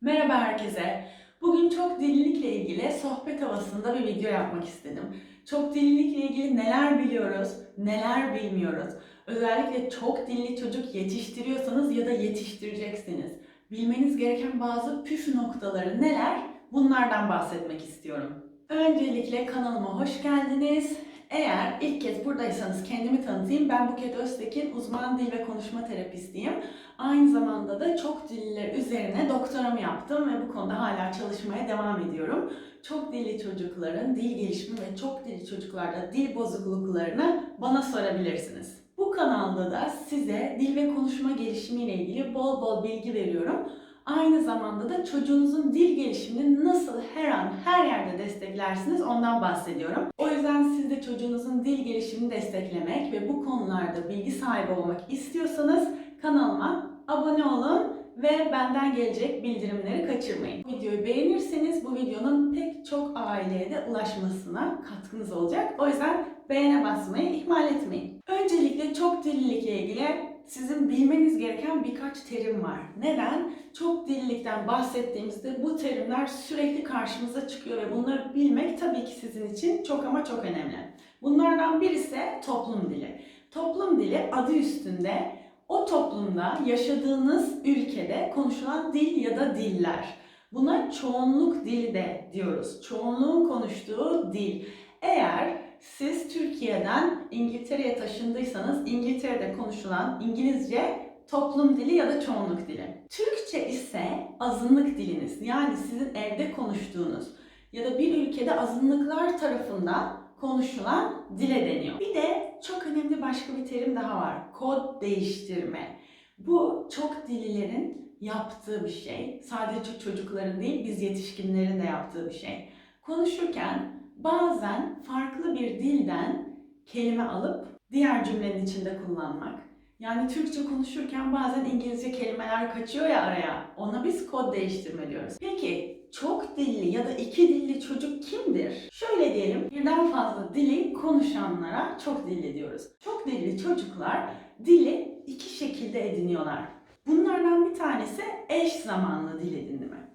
Merhaba herkese. Bugün çok dillilikle ilgili sohbet havasında bir video yapmak istedim. Çok dillilikle ilgili neler biliyoruz, neler bilmiyoruz. Özellikle çok dilli çocuk yetiştiriyorsanız ya da yetiştireceksiniz. Bilmeniz gereken bazı püf noktaları neler? Bunlardan bahsetmek istiyorum. Öncelikle kanalıma hoş geldiniz. Eğer ilk kez buradaysanız kendimi tanıtayım. Ben Buket Öztekin, uzman dil ve konuşma terapistiyim. Aynı zamanda da çok dilliler üzerine doktoramı yaptım ve bu konuda hala çalışmaya devam ediyorum. Çok dilli çocukların dil gelişimi ve çok dilli çocuklarda dil bozukluklarını bana sorabilirsiniz. Bu kanalda da size dil ve konuşma gelişimiyle ilgili bol bol bilgi veriyorum. Aynı zamanda da çocuğunuzun dil gelişimini nasıl her an her yerde desteklersiniz ondan bahsediyorum. O yüzden siz de çocuğunuzun dil gelişimini desteklemek ve bu konularda bilgi sahibi olmak istiyorsanız kanalıma abone olun ve benden gelecek bildirimleri kaçırmayın. Videoyu beğenirseniz bu videonun pek çok aileye de ulaşmasına katkınız olacak. O yüzden beğene basmayı ihmal etmeyin. Öncelikle çok dillilikle ilgili sizin bilmeniz gereken birkaç terim var. Neden? Çok dillilikten bahsettiğimizde bu terimler sürekli karşımıza çıkıyor ve bunları bilmek tabii ki sizin için çok ama çok önemli. Bunlardan birisi toplum dili. Toplum dili adı üstünde o toplumda yaşadığınız ülkede konuşulan dil ya da diller. Buna çoğunluk dili de diyoruz. Çoğunluğun konuştuğu dil. Eğer siz Türkiye'den İngiltere'ye taşındıysanız İngiltere'de konuşulan İngilizce toplum dili ya da çoğunluk dili. Türkçe ise azınlık diliniz. Yani sizin evde konuştuğunuz ya da bir ülkede azınlıklar tarafından konuşulan dile deniyor. Bir de çok önemli başka bir terim daha var. Kod değiştirme. Bu çok dillilerin yaptığı bir şey. Sadece çocukların değil, biz yetişkinlerin de yaptığı bir şey. Konuşurken bazen farklı bir dilden kelime alıp diğer cümlenin içinde kullanmak. Yani Türkçe konuşurken bazen İngilizce kelimeler kaçıyor ya araya. Ona biz kod değiştirme diyoruz. Peki çok dilli ya da iki dilli çocuk kimdir? Şöyle diyelim, birden fazla dili konuşanlara çok dilli diyoruz. Çok dilli çocuklar dili iki şekilde ediniyorlar. Bunlardan bir tanesi eş zamanlı dil edinimi.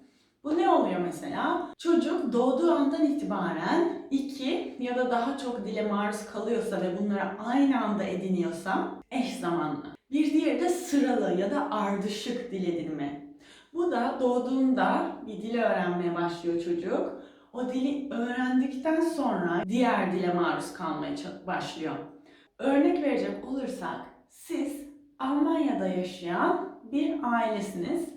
Bu ne oluyor mesela? Çocuk doğduğu andan itibaren iki ya da daha çok dile maruz kalıyorsa ve bunları aynı anda ediniyorsa eş zamanlı. Bir diğeri de sıralı ya da ardışık dil edinimi. Bu da doğduğunda bir dili öğrenmeye başlıyor çocuk. O dili öğrendikten sonra diğer dile maruz kalmaya başlıyor. Örnek verecek olursak siz Almanya'da yaşayan bir ailesiniz.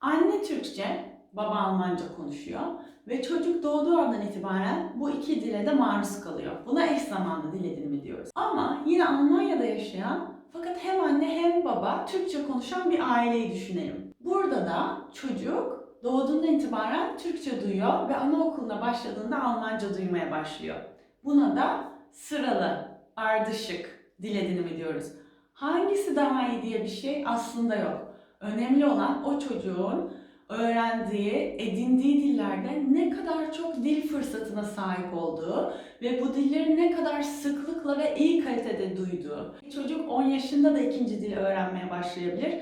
Anne Türkçe, baba Almanca konuşuyor ve çocuk doğduğu andan itibaren bu iki dile de maruz kalıyor. Buna eş zamanlı dil edinimi diyoruz. Ama yine Almanya'da yaşayan fakat hem anne hem baba Türkçe konuşan bir aileyi düşünelim. Burada da çocuk doğduğundan itibaren Türkçe duyuyor ve anaokuluna başladığında Almanca duymaya başlıyor. Buna da sıralı, ardışık dil edinimi diyoruz. Hangisi daha iyi diye bir şey aslında yok. Önemli olan o çocuğun öğrendiği, edindiği dillerde ne kadar çok dil fırsatına sahip olduğu ve bu dilleri ne kadar sıklıkla ve iyi kalitede duyduğu. Çocuk 10 yaşında da ikinci dil öğrenmeye başlayabilir.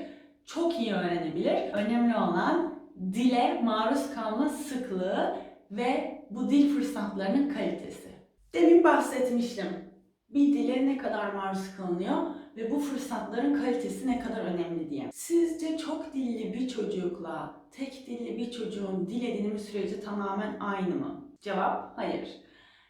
Çok iyi öğrenebilir. Önemli olan dile maruz kalma sıklığı ve bu dil fırsatlarının kalitesi. Demin bahsetmiştim. Bir dile ne kadar maruz kalınıyor ve bu fırsatların kalitesi ne kadar önemli diye. Sizce çok dilli bir çocukla tek dilli bir çocuğun dil edinimi süreci tamamen aynı mı? Cevap hayır.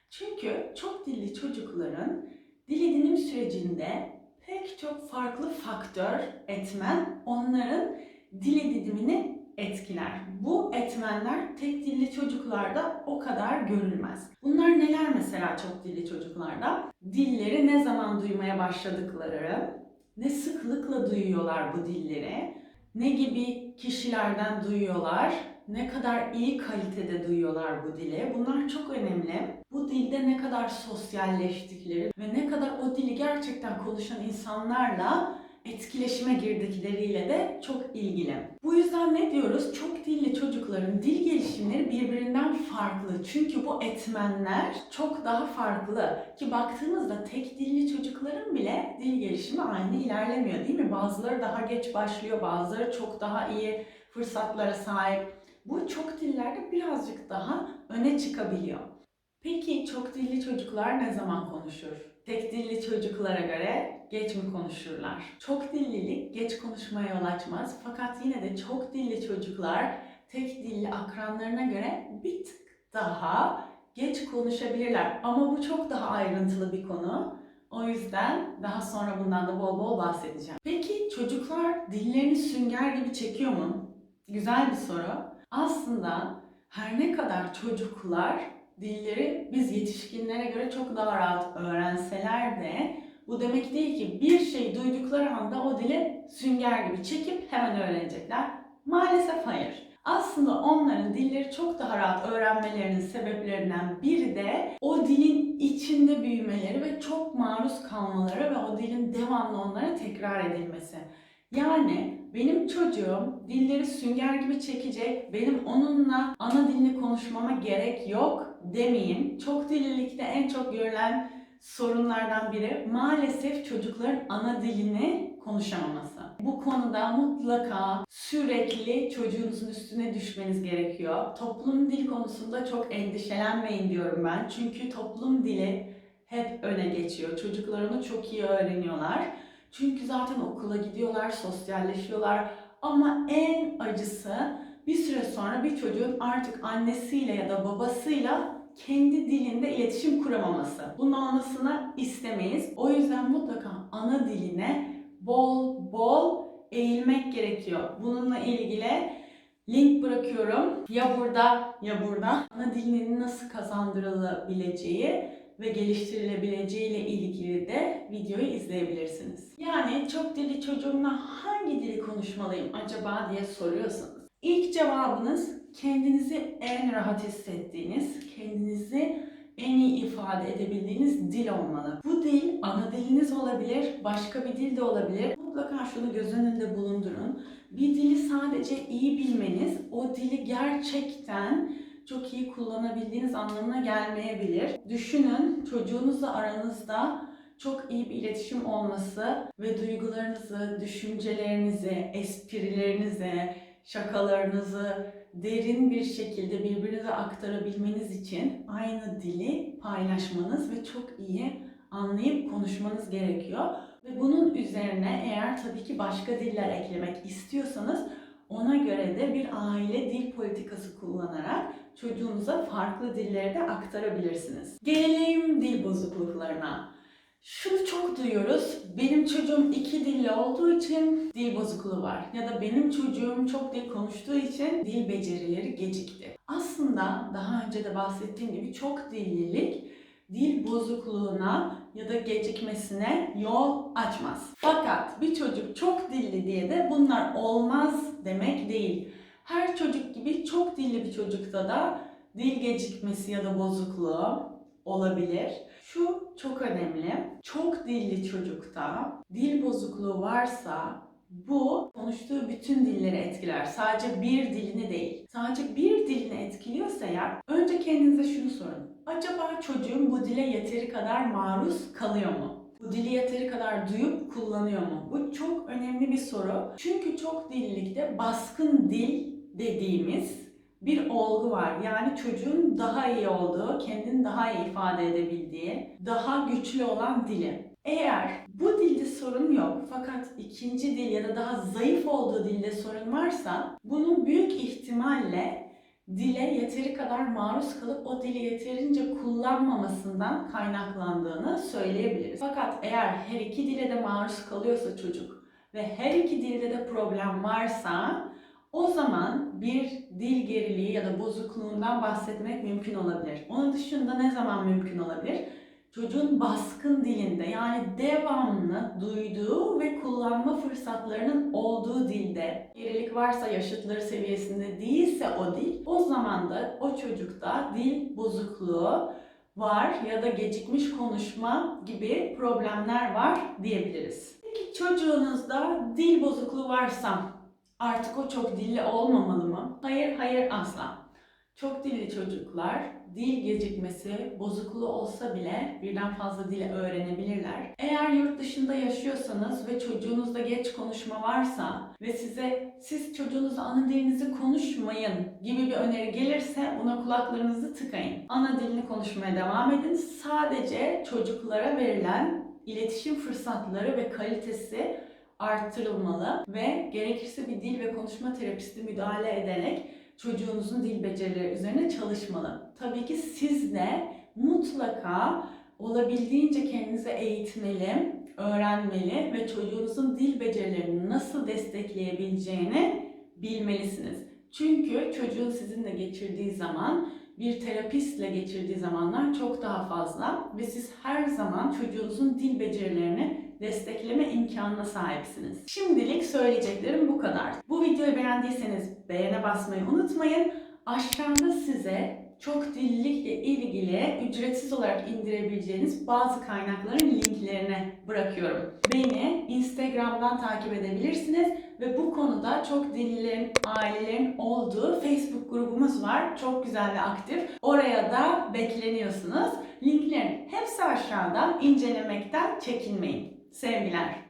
Çünkü çok dilli çocukların dil edinim sürecinde pek çok farklı faktör, etmen onların dil edinimini etkiler. Bu etmenler tek dilli çocuklarda o kadar görülmez. Bunlar neler mesela çok dilli çocuklarda? Dilleri ne zaman duymaya başladıkları, ne sıklıkla duyuyorlar bu dilleri, ne gibi kişilerden duyuyorlar, ne kadar iyi kalitede duyuyorlar bu dili. Bunlar çok önemli. Bu dilde ne kadar sosyalleştikleri ve ne kadar o dili gerçekten konuşan insanlarla etkileşime girdikleriyle de çok ilgili. Bu yüzden ne diyoruz? Çok dilli çocukların dil gelişimleri birbirinden farklı. Çünkü bu etmenler çok daha farklı. Ki baktığımızda tek dilli çocukların bile dil gelişimi aynı ilerlemiyor değil mi? Bazıları daha geç başlıyor, bazıları çok daha iyi fırsatlara sahip. Bu çok dillerde birazcık daha öne çıkabiliyor. Peki çok dilli çocuklar ne zaman konuşur? Tek dilli çocuklara göre geç mi konuşurlar? Çok dillilik geç konuşmaya yol açmaz fakat yine de çok dilli çocuklar tek dilli akranlarına göre bir tık daha geç konuşabilirler. Ama bu çok daha ayrıntılı bir konu. O yüzden daha sonra bundan da bol bol bahsedeceğim. Peki çocuklar dillerini sünger gibi çekiyor mu? Güzel bir soru. Aslında her ne kadar çocuklar dilleri biz yetişkinlere göre çok daha rahat öğrenseler de bu demek değil ki bir şey duydukları anda o dili sünger gibi çekip hemen öğrenecekler. Maalesef hayır. Aslında onların dilleri çok daha rahat öğrenmelerinin sebeplerinden biri de o dilin içinde büyümeleri ve çok maruz kalmaları ve o dilin devamlı onlara tekrar edilmesi. Yani benim çocuğum dilleri sünger gibi çekecek, benim onunla ana dilini konuşmama gerek yok demeyin. Çok dillilikte en çok görülen sorunlardan biri maalesef çocukların ana dilini konuşamaması. Bu konuda mutlaka sürekli çocuğunuzun üstüne düşmeniz gerekiyor. Toplum dil konusunda çok endişelenmeyin diyorum ben. Çünkü toplum dili hep öne geçiyor. Çocuklar onu çok iyi öğreniyorlar. Çünkü zaten okula gidiyorlar, sosyalleşiyorlar. Ama en acısı bir süre sonra bir çocuğun artık annesiyle ya da babasıyla kendi dilinde iletişim kuramaması. Bunun olmasını istemeyiz. O yüzden mutlaka ana diline bol bol eğilmek gerekiyor. Bununla ilgili link bırakıyorum. Ya burada ya burada. Ana dilinin nasıl kazandırılabileceği ve geliştirilebileceği ile ilgili de videoyu izleyebilirsiniz. Yani çok dilli çocuğumla hangi dili konuşmalıyım acaba diye soruyorsanız. İlk cevabınız kendinizi en rahat hissettiğiniz, kendinizi en iyi ifade edebildiğiniz dil olmalı. Bu dil ana diliniz olabilir, başka bir dil de olabilir. Mutlaka şunu göz önünde bulundurun. Bir dili sadece iyi bilmeniz o dili gerçekten çok iyi kullanabildiğiniz anlamına gelmeyebilir. Düşünün çocuğunuzla aranızda çok iyi bir iletişim olması ve duygularınızı, düşüncelerinizi, esprilerinizi, şakalarınızı derin bir şekilde birbirinize aktarabilmeniz için aynı dili paylaşmanız ve çok iyi anlayıp konuşmanız gerekiyor. Ve bunun üzerine eğer tabii ki başka diller eklemek istiyorsanız ona göre de bir aile dil politikası kullanarak çocuğunuza farklı dilleri de aktarabilirsiniz. Gelelim dil bozukluklarına. Şunu çok duyuyoruz. Benim çocuğum iki dilli olduğu için dil bozukluğu var. Ya da benim çocuğum çok dil konuştuğu için dil becerileri gecikti. Aslında daha önce de bahsettiğim gibi çok dillilik dil bozukluğuna ya da gecikmesine yol açmaz. Fakat bir çocuk çok dilli diye de bunlar olmaz demek değil. Her çocuk gibi çok dilli bir çocukta da dil gecikmesi ya da bozukluğu olabilir. Şu çok önemli. Çok dilli çocukta dil bozukluğu varsa bu konuştuğu bütün dilleri etkiler. Sadece bir dilini değil. Sadece bir dilini etkiliyorsa eğer önce kendinize şunu sorun. Acaba çocuğum bu dile yeteri kadar maruz kalıyor mu? Bu dili yeteri kadar duyup kullanıyor mu? Bu çok önemli bir soru. Çünkü çok dillilikte baskın dil dediğimiz bir olgu var. Yani çocuğun daha iyi olduğu, kendini daha iyi ifade edebildiği, daha güçlü olan dili. Eğer bu dilde sorun yok fakat ikinci dil ya da daha zayıf olduğu dilde sorun varsa bunun büyük ihtimalle dile yeteri kadar maruz kalıp o dili yeterince kullanmamasından kaynaklandığını söyleyebiliriz. Fakat eğer her iki dile de maruz kalıyorsa çocuk ve her iki dilde de problem varsa o zaman bir dil geriliği ya da bozukluğundan bahsetmek mümkün olabilir. Onun dışında ne zaman mümkün olabilir? Çocuğun baskın dilinde yani devamlı duyduğu ve kullanma fırsatlarının olduğu dilde gerilik varsa yaşıtları seviyesinde değilse o dil o zaman da o çocukta dil bozukluğu var ya da gecikmiş konuşma gibi problemler var diyebiliriz. Peki çocuğunuzda dil bozukluğu varsa artık o çok dilli olmamalı mı? Hayır, hayır asla. Çok dilli çocuklar dil gecikmesi, bozukluğu olsa bile birden fazla dili öğrenebilirler. Eğer yurt dışında yaşıyorsanız ve çocuğunuzda geç konuşma varsa ve size siz çocuğunuzla ana dilinizi konuşmayın gibi bir öneri gelirse buna kulaklarınızı tıkayın. Ana dilini konuşmaya devam edin. Sadece çocuklara verilen iletişim fırsatları ve kalitesi arttırılmalı ve gerekirse bir dil ve konuşma terapisti müdahale ederek çocuğunuzun dil becerileri üzerine çalışmalı. Tabii ki siz de mutlaka olabildiğince kendinize eğitmeli, öğrenmeli ve çocuğunuzun dil becerilerini nasıl destekleyebileceğini bilmelisiniz. Çünkü çocuğun sizinle geçirdiği zaman bir terapistle geçirdiği zamanlar çok daha fazla ve siz her zaman çocuğunuzun dil becerilerini destekleme imkanına sahipsiniz. Şimdilik söyleyeceklerim bu kadar. Bu videoyu beğendiyseniz beğene basmayı unutmayın. Aşağıda size çok dillilikle ilgili ücretsiz olarak indirebileceğiniz bazı kaynakların linklerini bırakıyorum. Beni Instagram'dan takip edebilirsiniz ve bu konuda çok dillilerin, ailelerin olduğu Facebook grubumuz var. Çok güzel ve aktif. Oraya da bekleniyorsunuz. Linklerin hepsi aşağıdan incelemekten çekinmeyin. Sevgiler.